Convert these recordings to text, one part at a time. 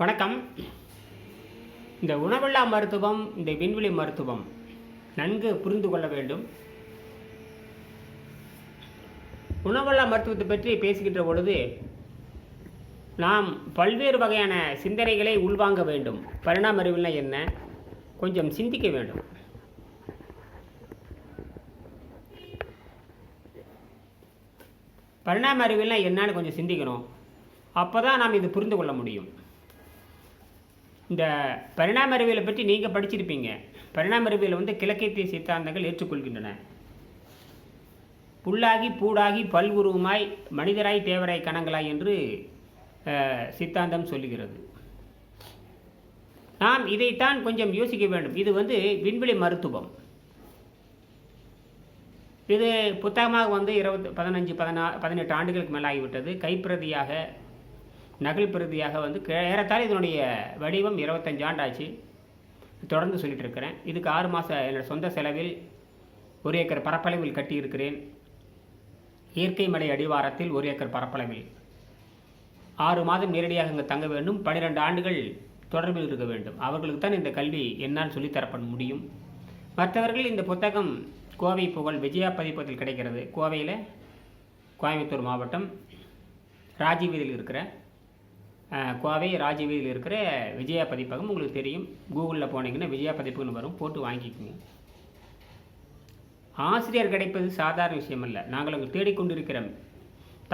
வணக்கம். இந்த உணவில்லா மருத்துவம் இந்த விண்வெளி மருத்துவம் நன்கு புரிந்து கொள்ள வேண்டும். உணவில்லா மருத்துவத்தை பற்றி பேசுகின்ற பொழுது நாம் பல்வேறு வகையான சிந்தனைகளை உள்வாங்க வேண்டும். பரிணாம அறிவுனா என்ன? கொஞ்சம் சிந்திக்க வேண்டும். பரிணாம அறிவியல்னா என்னன்னு கொஞ்சம் சிந்திக்கணும். அப்போ தான் நாம் இது புரிந்து கொள்ள முடியும். இந்த பரிணாம அறிவியலை பற்றி நீங்கள் படிச்சிருப்பீங்க. பரிணாம அறிவியல் வந்து கிழக்கியத்திய சித்தாந்தங்கள் ஏற்றுக்கொள்கின்றன. புல்லாகி பூடாகி பல்வுருவமாய் மனிதராய் தேவராய் கணங்களாய் என்று சித்தாந்தம் சொல்லுகிறது. நாம் இதைத்தான் கொஞ்சம் யோசிக்க வேண்டும். இது வந்து விண்வெளி மருத்துவம். இது புத்தகமாக வந்து இருபது பதினஞ்சு பதினா பதினெட்டு ஆண்டுகளுக்கு மேலே ஆகிவிட்டது கைப்பிரதியாக நகல் பிரதியாக வந்து கே- ஏறத்தாழ இதனுடைய வடிவம் இருபத்தஞ்சு ஆண்டாச்சு. தொடர்ந்து சொல்லிட்டு இருக்கிறேன் இதுக்கு ஆறு மாதம் என்னோட சொந்த செலவில் ஒரு ஏக்கர் பரப்பளவில் கட்டியிருக்கிறேன். இயற்கை மலை அடிவாரத்தில் ஒரு ஏக்கர் பரப்பளவில். ஆறு மாதம் நேரடியாக இங்கே தங்க வேண்டும். பன்னிரெண்டு ஆண்டுகள் தொடர்பில் இருக்க வேண்டும். அவர்களுக்கு தான் இந்த கல்வி என்னால் சொல்லித்தரப்பட முடியும். மற்றவர்கள் இந்த புத்தகம் கோவை புகழ் விஜயா பதிப்பத்தில் கிடைக்கிறது. கோவையில் கோயம்புத்தூர் மாவட்டம் ராஜீவீதியில் இருக்கிற கோவை ராஜவீதியில் இருக்கிற விஜயா பதிப்பகம் உங்களுக்கு தெரியும். கூகுளில் போனீங்கன்னா விஜயா பதிப்பகம்னு வரும். போட்டு வாங்கிக்கோங்க. ஆசிரியர் கிடைப்பது சாதாரண விஷயம் அல்ல. நாங்கள் அங்கு தேடிக்கொண்டிருக்கிறோம்.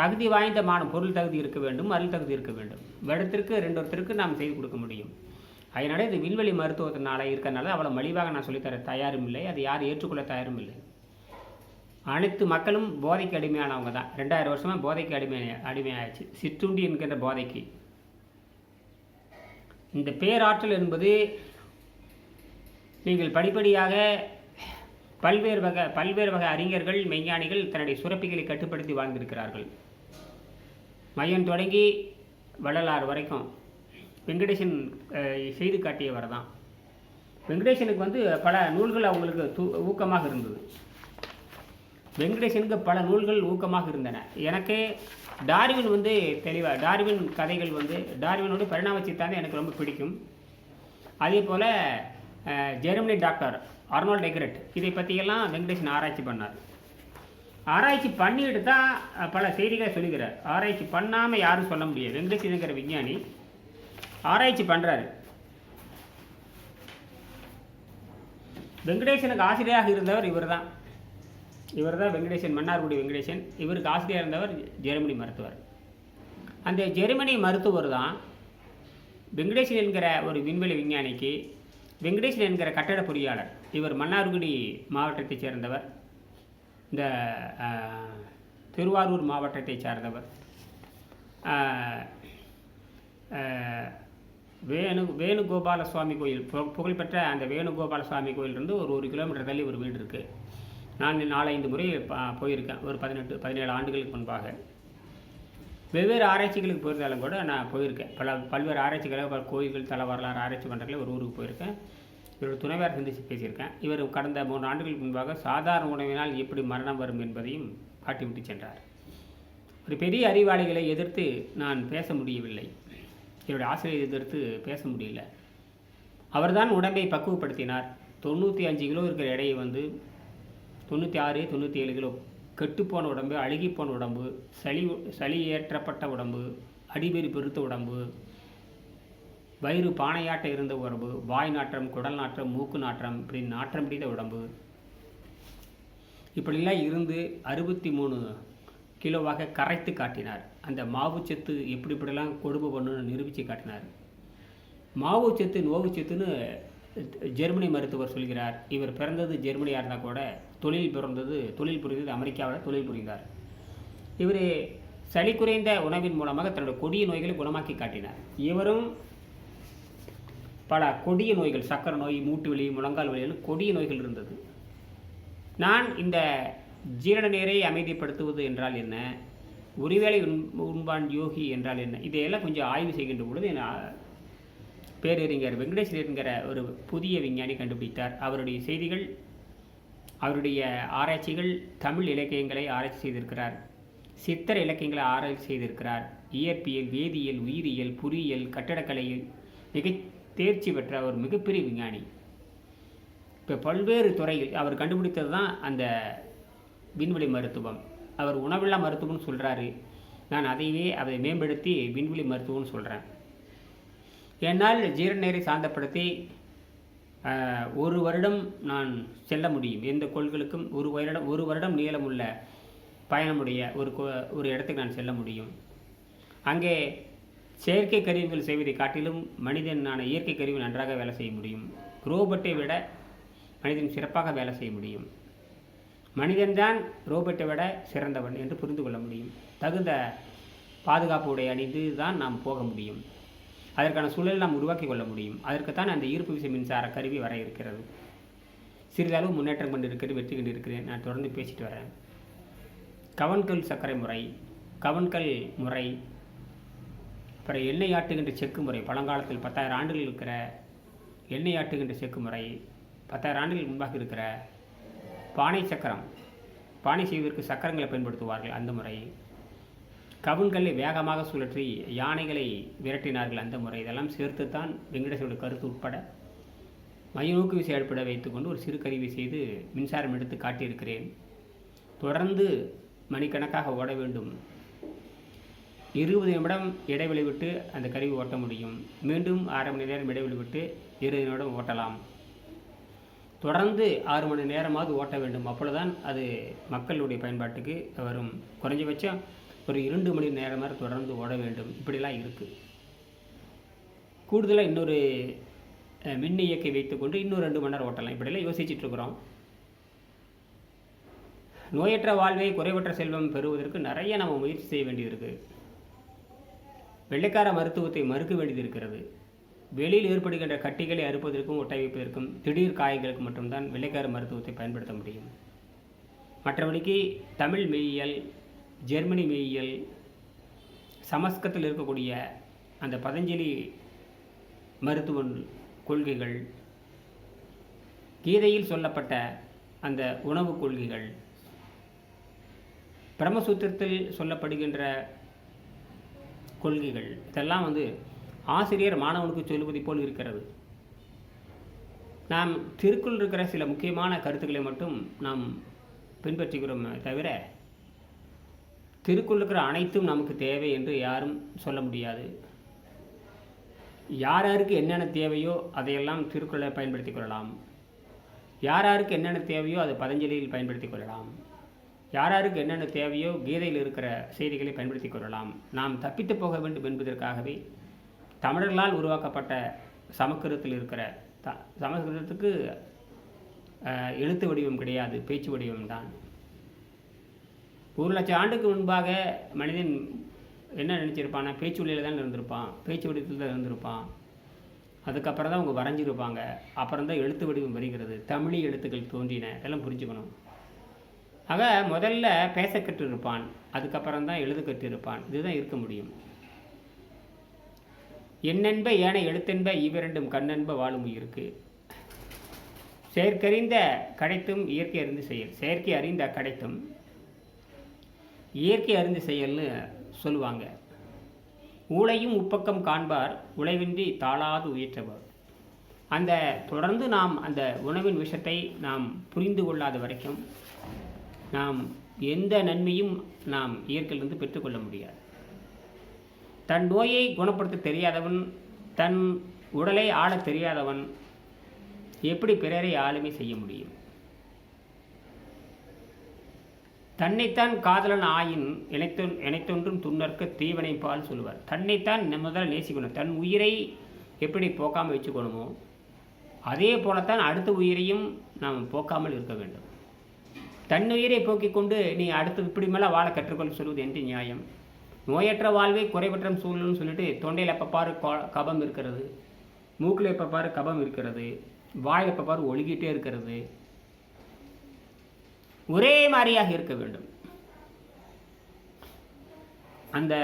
தகுதி வாய்ந்த மாணவ பொருள் தகுதி இருக்க வேண்டும் அருள் தகுதி இருக்க வேண்டும். வருடத்திற்கு ரெண்டு ஒருத்தருக்கு நாம் செய்து கொடுக்க முடியும். அதனால் இது விண்வெளி மருத்துவத்தினால இருக்கிறனால அவ்வளோ மலிவாக நான் சொல்லித்தர தயாரும் இல்லை. அது யார் ஏற்றுக்கொள்ள தயாரும் இல்லை. அனைத்து மக்களும் போதைக்கு அடிமையானவங்க தான். ரெண்டாயிரம் வருஷமாக போதைக்கு அடிமை அடிமையாயிடுச்சு. சிற்றுண்டி என்கின்ற போதைக்கு. இந்த பேராற்றல் என்பது நீங்கள் படிப்படியாக பல்வேறு வகை பல்வேறு வகை அறிஞர்கள் மெய்ஞானிகள் தன்னுடைய சுரப்பிகளை கட்டுப்படுத்தி வாழ்ந்திருக்கிறார்கள். மையம் தொடங்கி வள்ளலார் வரைக்கும். வெங்கடேசன் செய்து காட்டியவர் தான். வெங்கடேசனுக்கு வந்து பல நூல்கள் அவங்களுக்கு தூ ஊக்கமாக இருந்தது. வெங்கடேசனுக்கு பல நூல்கள் ஊக்கமாக இருந்தன. எனக்கு டார்வின் வந்து தெளிவாக டார்வின் கதைகள் வந்து டார்வினோட பரிணாம சித்தாந்தம் எனக்கு ரொம்ப பிடிக்கும். அதே போல் ஜெர்மனி டாக்டர் அர்னால்ட் எக்ரெட் இதை பற்றியெல்லாம் வெங்கடேஷன் ஆராய்ச்சி பண்ணார். ஆராய்ச்சி பண்ணிட்டு தான் பல செய்திகளை சொல்லுகிறார். ஆராய்ச்சி பண்ணாமல் யாரும் சொல்ல முடியாது. வெங்கடேஷனுங்கிற விஞ்ஞானி ஆராய்ச்சி பண்ணுறாரு வெங்கடேஷனுக்கு ஆசிரியராக இருந்தவர் இவர்தான். இவர் தான் வெங்கடேசன் மன்னார்குடி வெங்கடேசன். இவருக்கு ஆசிரியர் இருந்தவர் ஜெர்மனி மருத்துவர். அந்த ஜெர்மனி மருத்துவர் தான் வெங்கடேசன் என்கிற ஒரு விண்வெளி விஞ்ஞானிக்கு வெங்கடேசன் என்கிற கட்டட பொறியாளர். இவர் மன்னார்குடி மாவட்டத்தைச் சேர்ந்தவர். இந்த திருவாரூர் மாவட்டத்தைச் சார்ந்தவர். வேணு வேணுகோபால சுவாமி கோயில் புகழ்பெற்ற அந்த வேணுகோபால சுவாமி கோயிலிருந்து ஒரு ஒரு கிலோமீட்டர் தள்ளி ஒரு வீடு இருக்குது நான் நாலஞ்சு முறை போயிருக்கேன். ஒரு பதினெட்டு பதினேழு ஆண்டுகளுக்கு முன்பாக. வெவ்வேறு ஆராய்ச்சிகளுக்கு போயிருந்தாலும் கூட நான் போயிருக்கேன். பல பல்வேறு ஆராய்ச்சிகளை பல கோயில்கள் தல வரலாறு ஆராய்ச்சி பண்ணுறதுல ஒரு ஊருக்கு போயிருக்கேன். இவரோட துணைவார் சந்தித்து பேசியிருக்கேன். இவர் கடந்த மூன்று ஆண்டுகளுக்கு முன்பாக சாதாரண உணவினால் எப்படி மரணம் வரும் என்பதையும் காட்டிவிட்டு சென்றார். ஒரு பெரிய அறிவாளிகளை எதிர்த்து நான் பேச முடியவில்லை. என்னுடைய ஆசிரியரை எதிர்த்து பேச முடியல. அவர்தான் உடம்பை பக்குவப்படுத்தினார். தொண்ணூற்றி அஞ்சு கிலோ இருக்கிற எடையை வந்து தொண்ணூற்றி ஆறு தொண்ணூற்றி ஏழு கிலோ. கெட்டுப்போன உடம்பு அழுகிப்போன உடம்பு சளி சளி ஏற்றப்பட்ட உடம்பு அடிபெறி பெருத்த உடம்பு வயிறு பானையாட்ட இருந்த உடம்பு வாய் நாற்றம் குடல் நாற்றம் மூக்கு நாற்றம் இப்படி நாற்றம் பிடித்த உடம்பு. இப்படிலாம் இருந்து அறுபத்தி மூணு கிலோவாக கரைத்து காட்டினார். அந்த மாவுச்சத்து எப்படி இப்படிலாம் கொடுமை பண்ணுன்னு நிரூபித்து காட்டினார். மாவுச்சத்து நோவுச்சத்துன்னு ஜெர்மனி மருத்துவர் சொல்கிறார். இவர் பிறந்தது ஜெர்மனியாக இருந்தால் கூட தொழில் பிறந்தது தொழில் புரிந்தது அமெரிக்காவில் தொழில் புரிந்தார். இவர் சளி குறைந்த உணவின் மூலமாக தன்னுடைய கொடிய நோய்களை குணமாக்கி காட்டினார். இவரும் பல கொடிய நோய்கள் சக்கரை நோய் மூட்டு வலி முழங்கால் வலின்னு கொடிய நோய்கள் இருந்தது. நான் இந்த ஜீரண நீரை அமைதிப்படுத்துவது என்றால் என்ன? ஒருவேளை உண் உண்பான் யோகி என்றால் என்ன? இதையெல்லாம் கொஞ்சம் ஆய்வு செய்கின்ற பொழுது என் பேரறிஞர் வெங்கடேசன் என்கிற ஒரு புதிய விஞ்ஞானி கண்டுபிடித்தார். அவருடைய செய்திகள் அவருடைய ஆராய்ச்சிகள் தமிழ் இலக்கியங்களை ஆராய்ச்சி செய்திருக்கிறார். சித்திர இலக்கியங்களை ஆராய்ச்சி செய்திருக்கிறார். இயற்பியல் வேதியியல் உயிரியல் பொறியியல் கட்டடக்கலையில் மிக தேர்ச்சி பெற்ற ஒரு மிகப்பெரிய விஞ்ஞானி. இப்போ பல்வேறு துறையில் அவர் கண்டுபிடித்தது தான் அந்த விண்வெளி மருத்துவம். அவர் உணவில்லா மருத்துவம்னு சொல்கிறாரு நான் அதையே அதை மேம்படுத்தி விண்வெளி மருத்துவம்னு சொல்கிறேன் என்னால் ஜீரணநீரை சாந்தப்படுத்தி ஒரு வருடம் நான் செல்ல முடியும். எந்த கோள்களுக்கும் ஒரு வருடம் ஒரு வருடம் நீளமுள்ள பயணமுடைய ஒரு கோ- ஒரு இடத்துக்கு நான் செல்ல முடியும். அங்கே செயற்கை கருவிகள் செய்வதை காட்டிலும் மனிதனான இயற்கை கருவி நன்றாக வேலை செய்ய முடியும். ரோபோட்டை விட மனிதன் சிறப்பாக வேலை செய்ய முடியும். மனிதன்தான் ரோபோட்டை விட சிறந்தவன் என்று புரிந்து கொள்ள முடியும். தகுந்த பாதுகாப்பு உடை அணிந்து தான் நாம் போக முடியும். அதற்கான சூழலை நாம் உருவாக்கி கொள்ள முடியும். அதற்குத்தான் அந்த ஈர்ப்பு விசை மின்சார கருவி வர இருக்கிறது. சிறிதளவு முன்னேற்றம் கொண்டு இருக்கிறது வெற்றி கொண்டு இருக்கிறேன் நான் தொடர்ந்து பேசிட்டு வரேன். கவன்கல் சர்க்கரை முறை கவன்கல் முறை அப்புறம் எண்ணெய் ஆட்டுகின்ற செக்கு முறை பழங்காலத்தில் பத்தாயிரம் ஆண்டுகள் இருக்கிற எண்ணெய் ஆட்டுகின்ற செக்கு முறை பத்தாயிரம் ஆண்டுகள் முன்பாக இருக்கிற பானை சக்கரம் பானை செய்வதற்கு சக்கரங்களை பயன்படுத்துவார்கள் அந்த முறை. கவுன்களை வேகமாக சுழற்றி யானைகளை விரட்டினார்கள் அந்த முறை. இதெல்லாம் சேர்த்து தான் கருத்து உட்பட மையநோக்கு விசை ஏற்பட வைத்துக்கொண்டு ஒரு சிறு கருவி செய்து மின்சாரம் எடுத்து காட்டியிருக்கிறேன். தொடர்ந்து மணிக்கணக்காக ஓட வேண்டும். இருபது நிமிடம் இடைவெளி விட்டு அந்த கருவி ஓட்ட முடியும். மீண்டும் அரை மணி நேரம் இடைவெளி விட்டு இருபது நிமிடம் ஓட்டலாம். தொடர்ந்து ஆறு மணி நேரமாவது ஓட்ட வேண்டும். அப்பொழுதுதான் அது மக்களுடைய பயன்பாட்டுக்கு வரும். குறைஞ்சபட்சம் ஒரு இரண்டு மணி நேரமாக தொடர்ந்து ஓட வேண்டும். இப்படிலாம் இருக்குது கூடுதலாக இன்னொரு மின் இயக்கை வைத்துக்கொண்டு இன்னும் ரெண்டு மணி நேரம் ஓட்டலாம். இப்படிலாம் யோசிச்சுட்ருக்குறோம். நோயற்ற வாழ்வை குறைவற்ற செல்வம் பெறுவதற்கு நிறைய நம்ம முயற்சி செய்ய வேண்டியது இருக்குது வெள்ளைக்கார மருத்துவத்தை மறுக்க வேண்டியது இருக்கிறது. வெளியில் ஏற்படுகின்ற கட்டிகளை அறுப்பதற்கும் ஒட்டை வைப்பதற்கும் திடீர் காயங்களுக்கு மட்டும்தான் வெள்ளைக்கார மருத்துவத்தை பயன்படுத்த முடியும். மற்றபடிக்கு தமிழ் மெய்யியல் ஜெர்மனி மெய்யியல் சமஸ்கத்தில் இருக்கக்கூடிய அந்த பதஞ்சலி மருத்துவ கொள்கைகள் கீதையில் சொல்லப்பட்ட அந்த உணவு கொள்கைகள் பிரம்மசூத்திரத்தில் சொல்லப்படுகின்ற கொள்கைகள் இதெல்லாம் வந்து ஆசிரியர் மாணவனுக்கு சொல்லுவதை போல் இருக்கிறது. நாம் திருக்குள் இருக்கிற சில முக்கியமான கருத்துக்களை மட்டும் நாம் பின்பற்றுகிறோமே தவிர திருக்குள் இருக்கிற அனைத்தும் நமக்கு தேவை என்று யாரும் சொல்ல முடியாது. யார் யாருக்கு என்னென்ன தேவையோ அதையெல்லாம் திருக்குறளை பயன்படுத்திக் கொள்ளலாம். யார் யாருக்கு என்னென்ன தேவையோ அதை பதஞ்சலியில் பயன்படுத்திக் கொள்ளலாம். யார் யாருக்கு என்னென்ன தேவையோ கீதையில் இருக்கிற செய்திகளை பயன்படுத்திக் கொள்ளலாம். நாம் தப்பித்து போக வேண்டும் என்பதற்காகவே தமிழர்களால் உருவாக்கப்பட்ட சமஸ்கிருதத்தில் இருக்கிற த சமஸ்கிருதத்துக்கு எழுத்து வடிவம் கிடையாது பேச்சு வடிவம் தான் ஒரு லட்சம் ஆண்டுக்கு முன்பாக மனிதன் என்ன நினச்சிருப்பானா பேச்சு வழியில் தான் இருந்திருப்பான். பேச்சு வடிவத்தில் தான் இருந்திருப்பான். அதுக்கப்புறம் தான் அவங்க வரைஞ்சிருப்பாங்க. அப்புறம் தான் எழுத்து வடிவம் வருகிறது. தமிழி எழுத்துக்கள் தோன்றின. எல்லாம் புரிஞ்சுக்கணும். ஆக முதல்ல பேச கற்றிருப்பான். அதுக்கப்புறம் தான் எழுத கற்றிருப்பான். இதுதான் இருக்க முடியும். என்னென்ப ஏன எழுத்தென்ப இவ்விரண்டும் கண்ணென்ப வாழும் உயிருக்கு. செயற்கறிந்த கடைத்தும் இயற்கை அறிந்து செயல். செயற்கை அறிந்த கடைத்தும் இயற்கை அறிந்து செயல்னு சொல்லுவாங்க. ஊழையும் உப்பக்கம் காண்பார் உழைவின்றி தாளாது உயிற்றவர். அந்த தொடர்ந்து நாம் அந்த உணவின் விஷத்தை நாம் புரிந்து கொள்ளாத வரைக்கும் நாம் எந்த நன்மையும் நாம் இயற்கையிலிருந்து பெற்றுக்கொள்ள முடியாது. தன் நோயை குணப்படுத்த தெரியாதவன் தன் உடலை ஆளத் தெரியாதவன் எப்படி பிறரை ஆளுமை செய்ய முடியும்? தன்னைத்தான் காதலன் ஆயின் இணைத்தொ இணைத்தொன்றும் துன்னர்க்க தீவனை பால் சொல்லுவார். தன்னைத்தான் முதல்ல நேசிக்கணும். தன் உயிரை எப்படி போக்காமல் வச்சுக்கணுமோ அதே போலத்தான் அடுத்த உயிரையும் நாம் போக்காமல் இருக்க வேண்டும். தன் உயிரை போக்கிக் கொண்டு நீ அடுத்து இப்படி மேலே வாழ கற்றுக்கொள்ள சொல்வது என்று நியாயம்? நோயற்ற வாழ்வை குறைவற்ற சூழல்னு சொல்லிட்டு தொண்டையில் எப்போ பாரு கபம் இருக்கிறது மூக்கில் எப்போ பாரு கபம் இருக்கிறது வாயில் எப்போ பாரு ஒழுகிட்டே இருக்கிறது ஒரே மாதிரியாக இருக்க வேண்டும். அந்த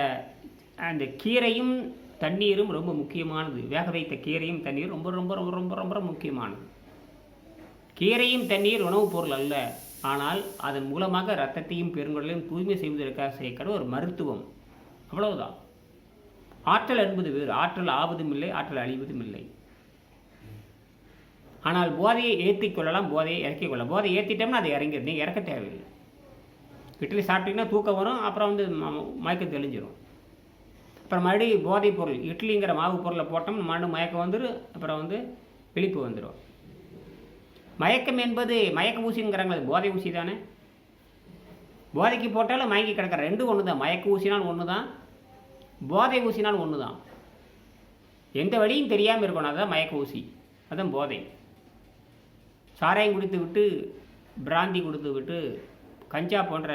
அந்த கீரையும் தண்ணீரும் ரொம்ப முக்கியமானது. வேக வைத்த கீரையும் தண்ணீரும் ரொம்ப ரொம்ப ரொம்ப ரொம்ப ரொம்ப முக்கியமானது. கீரையும் தண்ணீர் உணவுப் பொருள் அல்ல. ஆனால் அதன் மூலமாக ரத்தத்தையும் பெருங்குடலையும் தூய்மை செய்வதற்காக செய்யக்கூடிய ஒரு மருத்துவம். அவ்வளவுதான். ஆற்றல் என்பது வேறு. ஆற்றல் ஆவதும் இல்லை ஆற்றல் அழிவதும் இல்லை ஆனால் போதையை ஏற்றி கொள்ளலாம் போதையை இறக்கி கொள்ளலாம். போதையை ஏற்றிட்டோம்னா அது இறங்கிடும் நீங்கள் இறக்க தேவையில்லை. இட்லி சாப்பிட்டீங்கன்னா தூக்கம் வரும் அப்புறம் வந்து ம- மயக்கம் தெளிஞ்சிடும் அப்புறம் மறுபடியும் போதைப் பொருள் இட்லிங்கிற மாவு பொருளை போட்டோம்னா மறுபடியும் மயக்கம் வந்துடும் அப்புறம் வந்து விழிப்பு வந்துடும் மயக்கம் என்பது மயக்க ஊசிங்கிறாங்களே போதை ஊசி தானே? போதைக்கு போட்டாலும் மயங்கி கிடக்கிற ரெண்டும் ஒன்று தான் மயக்க ஊசினால் ஒன்று தான் போதை ஊசினால் ஒன்று தான் எந்த வழியும் தெரியாமல் இருக்கணும். அதுதான் மயக்க ஊசி. அதுதான் போதை. சாராயம் குடித்து விட்டு பிராந்தி கொடுத்து விட்டு கஞ்சா போன்ற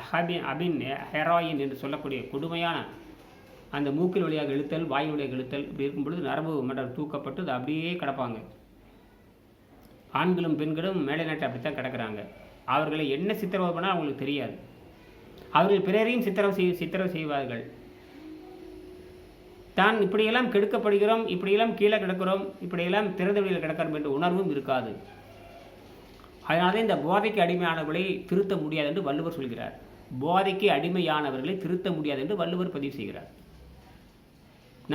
அபின் அபின் ஹெராயின் என்று சொல்லக்கூடிய கொடுமையான அந்த மூக்கில் வழியாக இழுத்தல் வாய் வழியாக இழுத்தல் இப்படி இருக்கும் பொழுது நரம்பு மண்டலம் தூக்கப்பட்டு அது அப்படியே கிடப்பாங்க. ஆண்களும் பெண்களும் மேலை நாட்டு அப்படித்தான் கிடக்கிறாங்க. அவர்களை என்ன சித்திரவதை பண்ணால் அவங்களுக்கு தெரியாது. அவர்கள் பிறரையும் சித்திரவு செய் சித்திரவு செய்வார்கள். தான் இப்படியெல்லாம் கெடுக்கப்படுகிறோம் இப்படியெல்லாம் கீழே கிடக்கிறோம் இப்படியெல்லாம் திறந்த வெளியில் கிடக்கிறோம் என்ற உணர்வும் இருக்காது. அதனால இந்த போதைக்கு அடிமையானவர்களை திருத்த முடியாது என்று வள்ளுவர் சொல்கிறார். போதைக்கு அடிமையானவர்களை திருத்த முடியாது என்று வள்ளுவர் பதிவு செய்கிறார்.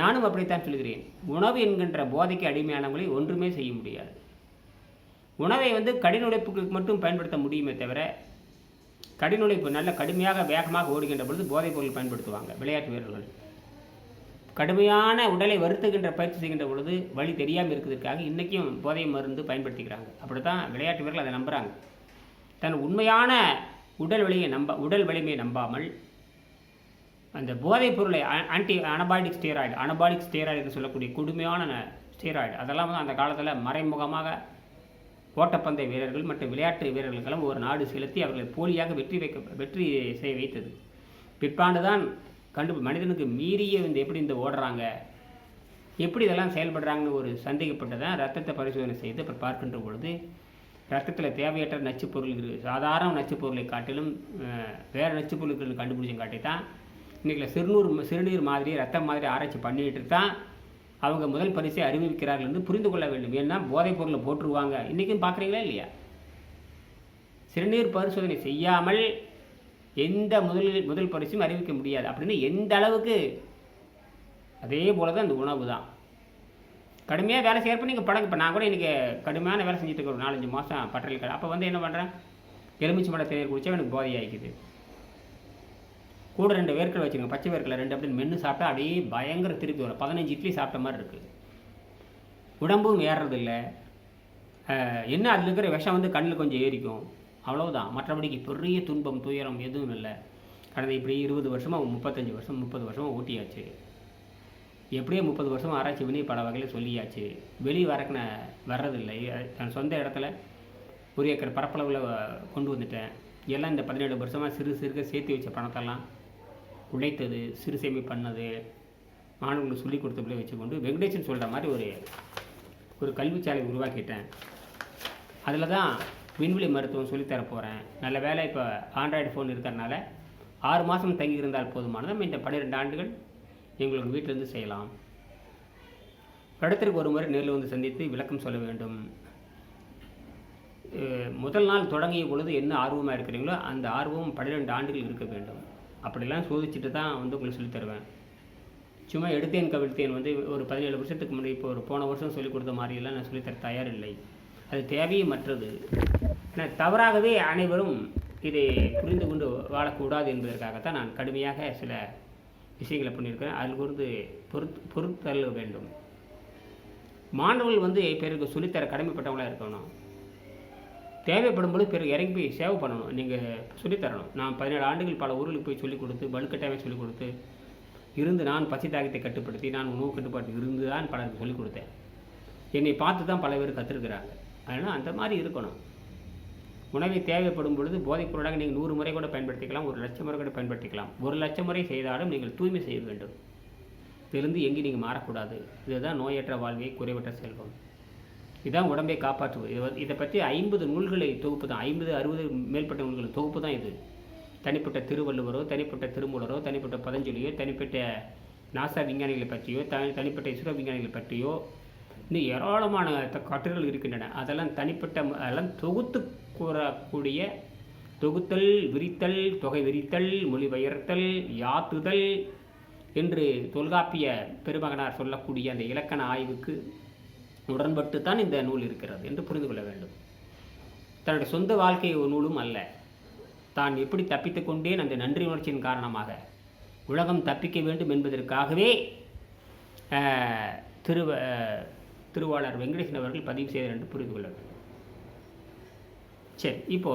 நானும் அப்படித்தான் சொல்கிறேன். உணவு என்கின்ற போதைக்கு அடிமையானவர்களை ஒன்றுமே செய்ய முடியாது. உணவை வந்து கடின உழைப்புக்கு மட்டும் பயன்படுத்த முடியுமே தவிர கடின உழைப்பு நல்ல கடுமையாக வேகமாக ஓடுகின்ற பொழுது போதைப் பொருள் பயன்படுத்துவாங்க விளையாட்டு வீரர்கள். கடுமையான உடலை வருத்துகின்ற பயிற்சி செய்கின்ற பொழுது வழி தெரியாமல் இருக்கிறதுக்காக இன்றைக்கும் போதை மருந்து பயன்படுத்திக்கிறாங்க. அப்படி தான் விளையாட்டு வீரர்கள் அதை நம்புகிறாங்க தன் உண்மையான உடல் வலியை நம்ப உடல் வலிமையை நம்பாமல் அந்த போதைப் பொருளை anti anabolic steroid anabolic steroid என்று சொல்லக்கூடிய கொடுமையான ஸ்டீராய்டு அதெல்லாம் வந்து அந்த காலத்தில் மறைமுகமாக ஓட்டப்பந்தய வீரர்கள் மற்றும் விளையாட்டு வீரர்களுக்கெல்லாம் ஒரு நாடு செலுத்தி அவர்களை போலியாக வெற்றி வைக்க வெற்றி செய்ய வைத்தது. பிற்பாண்டு தான் கண்டு மனிதனுக்கு மீறிய இந்த எப்படி இந்த ஓடுறாங்க? எப்படி இதெல்லாம் செயல்படுறாங்கன்னு ஒரு சந்தேகப்பட்டு தான் ரத்தத்தை பரிசோதனை செய்து அப்புறம் பார்க்கின்ற பொழுது ரத்தத்தில் தேவையற்ற நச்சுப் பொருள் இருக்குது. சாதாரண நச்சுப் பொருளை காட்டிலும் வேறு நச்சுப் பொருட்கள் கண்டுபிடிச்சும் காட்டி தான் இன்றைக்கி சிறுநூறு சிறுநீர் மாதிரி ரத்தம் மாதிரி ஆராய்ச்சி பண்ணிட்டு தான் அவங்க முதல் பரிசை அறிவிக்கிறார்கள் என்று புரிந்து கொள்ள வேண்டும். ஏன்னா போதைப் பொருளை போட்டுருவாங்க இன்றைக்கும் பார்க்குறீங்களா இல்லையா? சிறுநீர் பரிசோதனை செய்யாமல் எந்த முதல் முதல் பரிசும் அறிவிக்க முடியாது. அப்படின்னு எந்த அளவுக்கு? அதே போல தான் இந்த உணவு தான். கடுமையாக வேலை செய்கிறப்ப நீங்கள் படம் இப்போ நான் கூட இன்றைக்கி கடுமையான வேலை செஞ்சுட்டு இருக்கேன் ஒரு நாலஞ்சு மாதம் பட்டறையில் கடை அப்போ வந்து என்ன பண்ணுறேன் எலுமிச்சை மலை தேநீர் குடிச்சா எனக்கு போதை ஆகிக்குது கூட ரெண்டு வேர்க்கடலை வச்சுருங்க பச்சை வேர்க்கடலை ரெண்டு அப்படின்னு மென்று சாப்பிட்டா அப்படியே பயங்கர திருப்பி வரும். பதினஞ்சு இட்லி சாப்பிட்ட மாதிரி இருக்குது உடம்பும் ஏறுறதில்ல. என்ன அதில் இருக்கிற விஷம் வந்து கண்ணில் கொஞ்சம் ஏறிக்கும். அவ்வளவுதான். மற்றபடிக்கு பெரிய துன்பம் துயரம் எதுவும் இல்லை. கடந்த இப்படி இருபது வருஷமாக முப்பத்தஞ்சு வருஷம் முப்பது வருஷமாக ஊட்டியாச்சு எப்படியோ முப்பது வருஷம் ஆராய்ச்சி பண்ணி பல வகையில் சொல்லியாச்சு. வெளியே வரக்குன வர்றதில்லை. தன் சொந்த இடத்துல ஒரு ஏக்கர் பரப்பளவில் கொண்டு வந்துட்டேன். எல்லாம் இந்த பதினேழு வருஷமாக சிறு சிறுக சேர்த்து வச்ச பணத்தெல்லாம் உழைத்தது சிறு சேமி பண்ணது மாணவர்களுக்கு சொல்லி கொடுத்தபடியே வச்சுக்கொண்டு வெங்கடேசன் சொல்கிற மாதிரி ஒரு ஒரு கல்விச்சாலை உருவாக்கிட்டேன். அதில் தான் விண்வெளி மருத்துவம் சொல்லித்தர போகிறேன் நல்ல வேலை இப்போ ஆண்ட்ராய்டு ஃபோன் இருக்கிறனால ஆறு மாதம் தங்கி இருந்தால் போதுமானது இந்த பன்னிரெண்டு ஆண்டுகள் எங்களுக்கு வீட்டிலிருந்து செய்யலாம். படத்திற்கு ஒரு முறை நேரில் வந்து சந்தித்து விளக்கம் சொல்ல வேண்டும். முதல் நாள் தொடங்கிய பொழுது என்ன ஆர்வமாக இருக்கிறீங்களோ அந்த ஆர்வம் பன்னிரெண்டு ஆண்டுகள் இருக்க வேண்டும். அப்படிலாம் சோதிச்சுட்டு தான் வந்து உங்களுக்கு சொல்லித் தருவேன். சும்மா எடுத்தேன் கவிழ்த்தேன் வந்து ஒரு பதினேழு வருஷத்துக்கு முன்னாடி இப்போ ஒரு போன வருஷம் சொல்லிக் கொடுத்த மாதிரியெல்லாம் நான் சொல்லித்தர தயார் இல்லை அது தேவையே மற்றது. தவறாகவே அனைவரும் இதை புரிந்து கொண்டு வாழக்கூடாது என்பதற்காகத்தான் நான் கடுமையாக சில விஷயங்களை பண்ணியிருக்கிறேன். அதில் இருந்து பொறுத்து பொறுத்தல் வேண்டும். மாணவர்கள் வந்து பிறருக்கு சொல்லித்தர கடமைப்பட்டவங்களாக இருக்கணும். தேவைப்படும் பொழுது பிறகு இறங்கி போய் சேவை பண்ணணும். நீங்கள் சொல்லித்தரணும். நான் பதினேழு ஆண்டுகள் பல ஊர்களுக்கு போய் சொல்லிக் கொடுத்து வலுக்கட்டாயமாக சொல்லிக் கொடுத்து இருந்து நான் பசி தாகத்தை கட்டுப்படுத்தி நான் உணவு கட்டுப்பாட்டு இருந்து தான் பலருக்கு சொல்லிக் கொடுத்தேன். என்னை பார்த்து தான் பல பேர் கற்றுருக்குறாங்க அதனால் அந்த மாதிரி இருக்கணும். உணவை தேவைப்படும் பொழுது போதைப் பொருளாக நீங்கள் நூறு முறை கூட பயன்படுத்திக்கலாம் ஒரு லட்சம் முறை கூட பயன்படுத்திக்கலாம். ஒரு லட்சம் முறை செய்தாலும் நீங்கள் தூய்மை செய்ய வேண்டும். இதிலிருந்து எங்கேயும் நீங்கள் மாறக்கூடாது. இதுதான் நோயற்ற வாழ்வை குறைவற்ற செல்வம். இதுதான் உடம்பை காப்பாற்றுவது. இது இதை பற்றி ஐம்பது நூல்களை தொகுப்பு தான். ஐம்பது அறுபது மேற்பட்ட நூல்கள். தொகுப்பு தான் இது. தனிப்பட்ட திருவள்ளுவரோ தனிப்பட்ட திருமூலரோ தனிப்பட்ட பதஞ்சலியோ தனிப்பட்ட நாசா விஞ்ஞானிகளை பற்றியோ த தனிப்பட்ட இஸ்ரோ விஞ்ஞானிகளை பற்றியோ இன்னும் ஏராளமான கட்டுரைகள் இருக்கின்றன. அதெல்லாம் தனிப்பட்ட அதெல்லாம் தொகுத்து கூறக்கூடிய தொகுத்தல் விரித்தல் தொகை விரித்தல் மொழிபெயர்த்தல் யாத்துதல் என்று தொல்காப்பிய பெருமகனார் சொல்லக்கூடிய அந்த இலக்கண ஆய்வுக்கு உடன்பட்டு தான் இந்த நூல் இருக்கிறது என்று புரிந்து கொள்ள வேண்டும். தன்னுடைய சொந்த வாழ்க்கை ஒரு நூலும் அல்ல. தான் எப்படி தப்பித்து கொண்டேன் அந்த நன்றி உணர்ச்சியின் காரணமாக. உலகம் தப்பிக்க வேண்டும் என்பதற்காகவே திருவ திரு திருவாளர் வெங்கடேசன் அவர்கள் பதிவு செய்தார் என்று புரிந்து கொள்ள வேண்டும் சரி இப்போ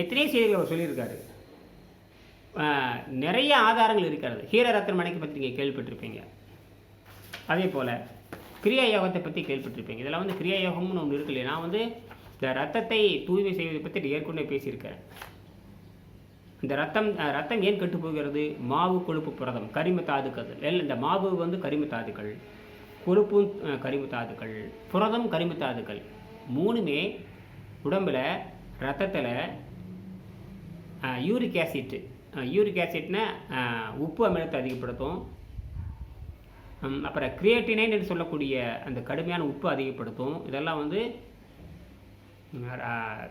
எத்தனை செய்திகள் அவர் சொல்லியிருக்காரு. நிறைய ஆதாரங்கள் இருக்கிறது. ஹீரரத்தன் மனைக்கு பற்றி நீங்கள் கேள்விப்பட்டிருப்பீங்க. அதே போல் கிரியா யோகத்தை பற்றி கேள்விப்பட்டிருப்பீங்க. இதெல்லாம் வந்து கிரியா யோகம்னு ஒன்று இருக்கு நான் வந்து இந்த ரத்தத்தை தூய்மை செய்வதை பற்றி ஏற்கனவே பேசியிருக்கேன் இந்த ரத்தம் ரத்தம் ஏன் கெட்டு போகிறது? மாவு கொழுப்பு புரதம் கரிம தாதுக்கள் எல்லாம் இந்த மாவு வந்து கரிம தாதுக்கள் கொழுப்பும் அஹ், கரிம தாதுக்கள் புரதம் கரிம தாதுக்கள் மூணுமே உடம்பில் ரத்தத்தில் யூரிக் ஆசிட் யூரிக் ஆசிட்னா உப்பு அமிலத்தை அதிகப்படுத்தும். அப்புறம் கிரியேட்டினைன் என்று சொல்லக்கூடிய அந்த கடுமையான உப்பு அதிகப்படுத்தும். இதெல்லாம் வந்து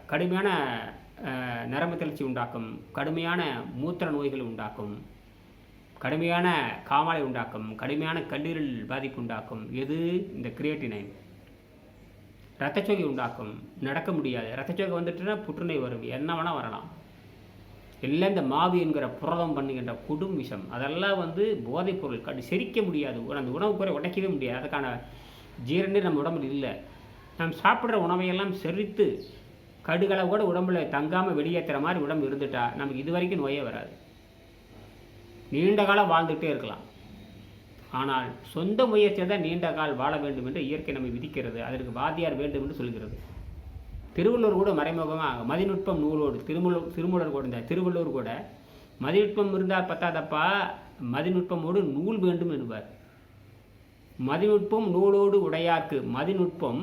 கடுமையான நரம்பு தளர்ச்சி உண்டாக்கும் கடுமையான மூத்திர நோய்களை உண்டாக்கும். கடுமையான காமாலை உண்டாக்கும் கடுமையான கல்லீரல் பாதிப்பு உண்டாக்கும். எது? இந்த கிரியேட்டினைன் ரத்தச்சோகை உண்டாக்கும். நடக்க முடியாது. ரத்தச்சோகை வந்துட்டுனா புற்றுநோய் வரும். என்ன வேணால் வரலாம். எல்லாம் இந்த மாவு என்கிற புரதம் பண்ணுகின்ற கொடும் விஷம். அதெல்லாம் வந்து போதைப் பொருள். கண்டு செரிக்க முடியாது. அந்த உணவு குறை உடைக்கவே முடியாது. அதுக்கான ஜீரணே நம்ம உடம்புல இல்லை. நாம் சாப்பிட்ற உணவையெல்லாம் செரித்து கடுகளை கூட உடம்புல தங்காமல் வெளியேற்றுற மாதிரி உடம்பு இருந்துட்டா நமக்கு இது வரைக்கும் நோயே வராது. நீண்ட காலம் வாழ்ந்துகிட்டே இருக்கலாம். ஆனால் சொந்த முயற்சியை தான் நீண்ட கால் வாழ வேண்டும் என்று இயற்கை நம்மை விதிக்கிறது. அதற்கு வாத்தியார் வேண்டும் என்று சொல்கிறது. திருவள்ளுவர் கூட மறைமுகமாக மதிநுட்பம் நூலோடு திருமூலர் திருமூலர் கூட இருந்தார் திருவள்ளுவர் கூட மதிநுட்பம் இருந்தால் பத்தாதப்பா மதிநுட்பமோடு நூல் வேண்டும் என்பார். மதிநுட்பம் நூலோடு உடையார்க்கு மதிநுட்பம்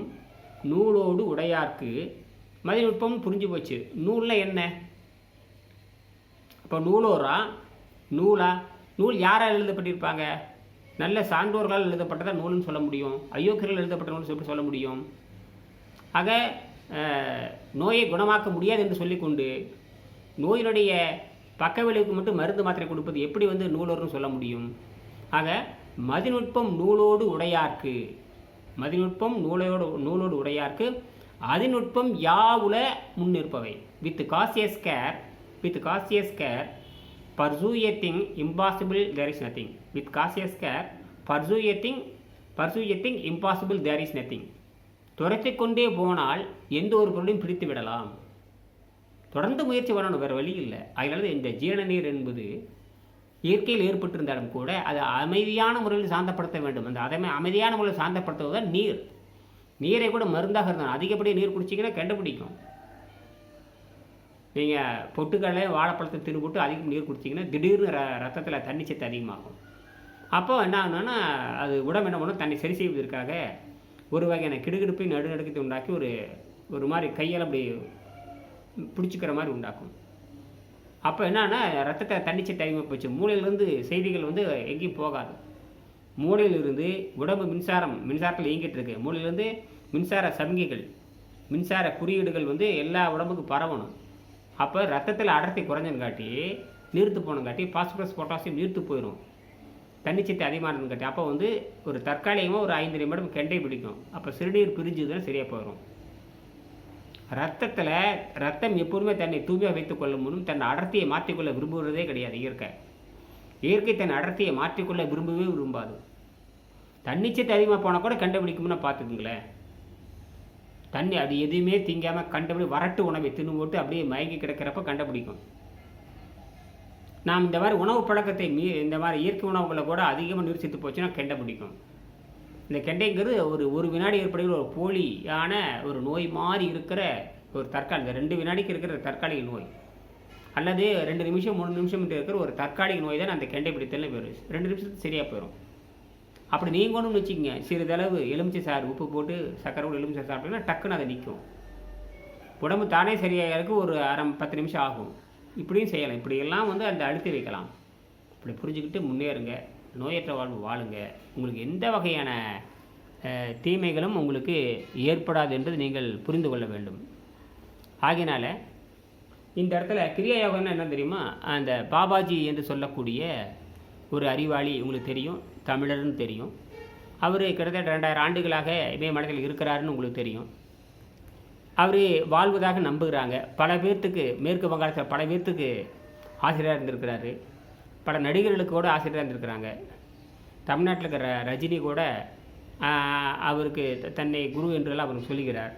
நூலோடு உடையார்க்கு மதிநுட்பம் புரிஞ்சு போச்சு. நூலில் என்ன? இப்போ நூலோரா நூலா? நூல் யாரால் எழுதப்பட்டிருப்பாங்க? நல்ல சான்றோர்களால் எழுதப்பட்டதா நூல்னு சொல்ல முடியும். அயோக்கியர்கள் எழுதப்பட்ட நூல் எப்படி சொல்ல முடியும்? ஆக நோயை குணமாக்க முடியாது என்று சொல்லிக்கொண்டு நோயினுடைய பக்க விளைவுக்கு மட்டும் மருந்து மாத்திரை கொடுப்பது எப்படி வந்து நூலோர்னு சொல்ல முடியும்? ஆக மதிநுட்பம் நூலோடு உடையார்க்கு. மதிநுட்பம் நூலோடு நூலோடு உடையார்க்கு. அதிநுட்பம் யாவுல முன்னிற்பவை with cautious care with cautious care pursue a thing impossible there is nothing. With cautious care pursue a thing pursue a thing impossible there is nothing. துரத்தி கொண்டே போனால் எந்த ஒரு பொருளையும் பிடித்து விடலாம். தொடர்ந்து முயற்சி பண்ணணும் வேறு வழி இல்லை. அதனால இந்த ஜீரண நீர் என்பது இயற்கையில் ஏற்பட்டிருந்தாலும் கூட அதை அமைதியான முறையில் சாந்தப்படுத்த வேண்டும். அந்த அதை அமைதியான முறையில் சாந்தப்படுத்துவதுதான் நீர். நீரை கூட மருந்தாக இருந்தாலும் அதிகப்படியாக நீர் குடிச்சிங்கன்னா கண்டுபிடிக்கும். நீங்கள் பொட்டுக்கடலை வாழைப்பழத்தை தின்னு அதிகம் நீர் குடிச்சிங்கன்னா திடீர்னு ர ரத்தத்தில் தண்ணி சத்து அதிகமாகும். அப்போ என்ன ஆகுனா அது உடம்பு என்ன பண்ணும்? தன்னை சரி செய்வதற்காக ஒரு வகையான கிடுகிடுப்பை நடுநடுக்கத்தை உண்டாக்கி ஒரு ஒரு மாதிரி கையால் அப்படி பிடிச்சிக்கிற மாதிரி உண்டாக்கும். அப்போ என்னன்னா ரத்தத்தை தண்ணி சத்து அதிகமாக போச்சு. மூளையிலேருந்து செய்திகள் வந்து எங்கேயும் போகாது. மூளையிலிருந்து உடம்பு மின்சாரம் மின்சாரத்தில் இயங்கிட்டு இருக்கு. மூளையிலேருந்து மின்சார சமிகைகள் மின்சார குறியீடுகள் வந்து எல்லா உடம்புக்கும் பரவணும். அப்போ ரத்தத்தில் அடர்த்தி குறைஞ்சங்காட்டி நீர்த்து போனங்காட்டி பாஸ்பரஸ் பொட்டாசியம் நீர்த்து போயிடும் தண்ணிச்சத்து அதிகமாக காட்டி அப்போ வந்து ஒரு தற்காலிகமாக ஒரு ஐந்து நிமிடம் கெண்டை பிடிக்கும். அப்போ சிறுநீர் பிரிஞ்சுதுன்னா சரியாக போயிடும் ரத்தத்தில் ரத்தம் எப்போதுமே தன்னை தூய்மையாக வைத்துக் கொள்ளும் முன்னும் தன் அடர்த்தியை மாற்றிக்கொள்ள விரும்புவதே கிடையாது இயற்கை. இயற்கை தன் அடர்த்தியை மாற்றிக்கொள்ள விரும்பவே விரும்பாது. தண்ணிச்சத்து அதிகமாக போனால் கூட கண்டுபிடிக்கும்னு பார்த்துக்குங்களேன் தண்ணி அது எதுவுமே திங்காமல் கண்டுபிடி வரட்டு உணவை தின்னு போட்டு அப்படியே மயங்கி கிடக்கிறப்ப கண்டுபிடிக்கும். நாம் இந்த மாதிரி உணவு பழக்கத்தை மீ இந்த மாதிரி இயற்கை உணவுகளை கூட அதிகமாக நீர்ச்சித்து போச்சுன்னா கெண்டை பிடிக்கும் இந்த கெண்டைங்கிறது ஒரு ஒரு வினாடி ஏற்படுகிற ஒரு போலியான ஒரு நோய் மாதிரி இருக்கிற ஒரு தற்காலிக ரெண்டு வினாடிக்கு இருக்கிற தற்காலிக நோய். அல்லது ரெண்டு நிமிஷம் மூணு நிமிஷம் இருக்கிற ஒரு தற்காலிக நோய் தான் அந்த கெண்டை பிடித்தல்னு பேர். ரெண்டு நிமிஷத்துக்கு சரியாக போயிடும் அப்படி நீங்கள் ஒன்றும் வச்சுக்கோங்க. சிறிதளவு எலுமிச்சை சாறு உப்பு போட்டு சக்கரை எலுமிச்சை சாப்பிட்டீங்கன்னா டக்குன்னு அதை நிற்கும் உடம்பு தானே சரியாகிறதுக்கு ஒரு அரை பத்து நிமிஷம் ஆகும். இப்படியும் செய்யலாம். இப்படியெல்லாம் வந்து அந்த அழுத்தி வைக்கலாம். இப்படி புரிஞ்சுக்கிட்டு முன்னேறுங்க. நோயற்ற வாழ்வு வாழுங்க. உங்களுக்கு எந்த வகையான தீமைகளும் உங்களுக்கு ஏற்படாது என்பது நீங்கள் புரிந்து கொள்ள வேண்டும். ஆகையினால இந்த இடத்துல கிரியா யோகம்னா என்ன தெரியுமா? அந்த பாபாஜி என்று சொல்லக்கூடிய ஒரு அறிவாளி உங்களுக்கு தெரியும். தமிழர்னு தெரியும். அவர் கிட்டத்தட்ட ரெண்டாயிரம் ஆண்டுகளாக இமயமலையில் இருக்கிறாருன்னு உங்களுக்கு தெரியும். அவர் வாழ்வதாக நம்புகிறாங்க. பல பேர்த்துக்கு மேற்கு வங்காளத்தில் பல பேர்த்துக்கு ஆசிரியராக இருந்திருக்கிறாரு. பல நடிகர்களுக்கு கூட ஆசிரியராக இருந்திருக்கிறாங்க. தமிழ்நாட்டில் இருக்கிற ரஜினி கூட அவருக்கு த- தன்னை குரு என்றெல்லாம் அவர் சொல்லுகிறார்.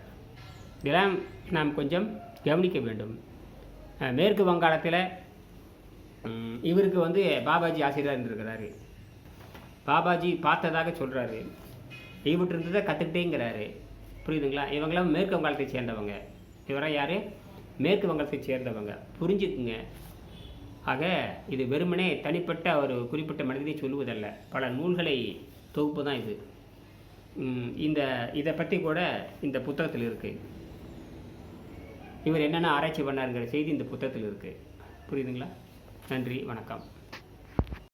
இதெல்லாம் நாம் கொஞ்சம் கவனிக்க வேண்டும். மேற்கு வங்காளத்தில் இவருக்கு வந்து பாபாஜி ஆசிரியராக இருந்திருக்கிறாரு. பாபாஜி பார்த்ததாக சொல்கிறாரு இவர்கிட்ட இருந்ததை கற்றுக்கிட்டேங்கிறாரு புரியுதுங்களா? இவங்களாம் மேற்கு வங்காளத்தை சேர்ந்தவங்க. இவராக யார்? மேற்கு வங்காளத்தை சேர்ந்தவங்க. புரிஞ்சுக்குங்க. ஆக இது வெறுமனே தனிப்பட்ட ஒரு குறிப்பிட்ட மனிதனை சொல்லுவதல்ல. பல நூல்களை தொகுப்பு தான் இது. இந்த இதை பற்றி கூட இந்த புத்தகத்தில் இருக்குது இவர் என்னென்ன ஆராய்ச்சி பண்ணாருங்கிற செய்தி இந்த புத்தகத்தில் இருக்குது புரியுதுங்களா? நன்றி வணக்கம்.